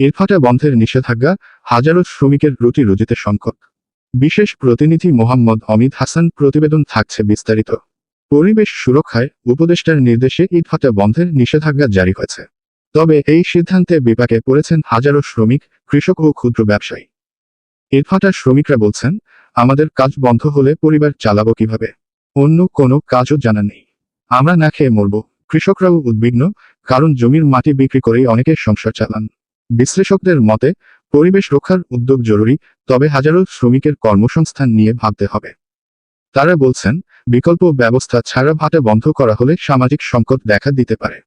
ইটভাটা বন্ধের নিষেধাজ্ঞা, হাজারো শ্রমিকের রুটি রুজিতে সংকট। বিশেষ প্রতিনিধি মোহাম্মদ অমিত হাসান প্রতিবেদন থাকছে বিস্তারিত। পরিবেশ সুরক্ষায় উপদেষ্টার নির্দেশে ইটভাটা বন্ধের নিষেধাজ্ঞা জারি হয়েছে। তবে এই সিদ্ধান্তে বিপাকে পড়েছেন হাজারো শ্রমিক, কৃষক ও ক্ষুদ্র ব্যবসায়ী। ইটভাটার শ্রমিকরা বলছেন, আমাদের কাজ বন্ধ হলে পরিবার চালাবো কীভাবে? অন্য কোনো কাজও জানা নেই। আমরা না খেয়ে মরব। কৃষকরাও উদ্বিগ্ন, কারণ জমির মাটি বিক্রি করেই অনেকে সংসার চালান। বিশ্লেষকদের মতে, পরিবেশ রক্ষার উদ্যোগ জরুরি, তবে হাজারো শ্রমিকের কর্মসংস্থান নিয়ে ভাবতে হবে। তারা বলছেন, বিকল্প ব্যবস্থা ছাড়া ভাটা বন্ধ করা হলে সামাজিক সংকট দেখা দিতে পারে।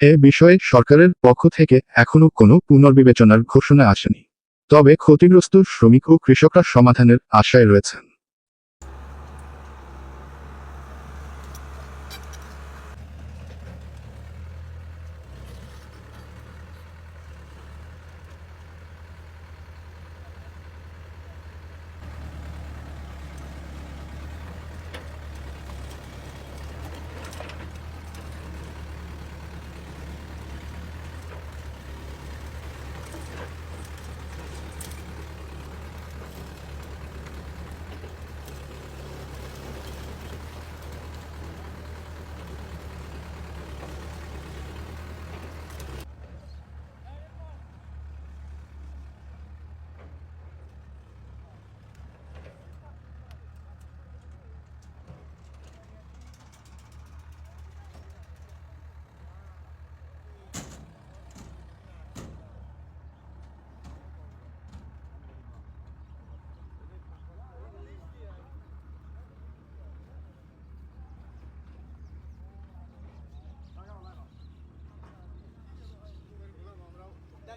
এ বিষয়ে সরকারের পক্ষ থেকে এখনও কোনো পুনর্বিবেচনার ঘোষণা আসেনি। তবে ক্ষতিগ্রস্ত শ্রমিক ও কৃষকরা সমাধানের আশায় রয়েছেন।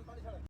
লাইন পানি ছাড়েন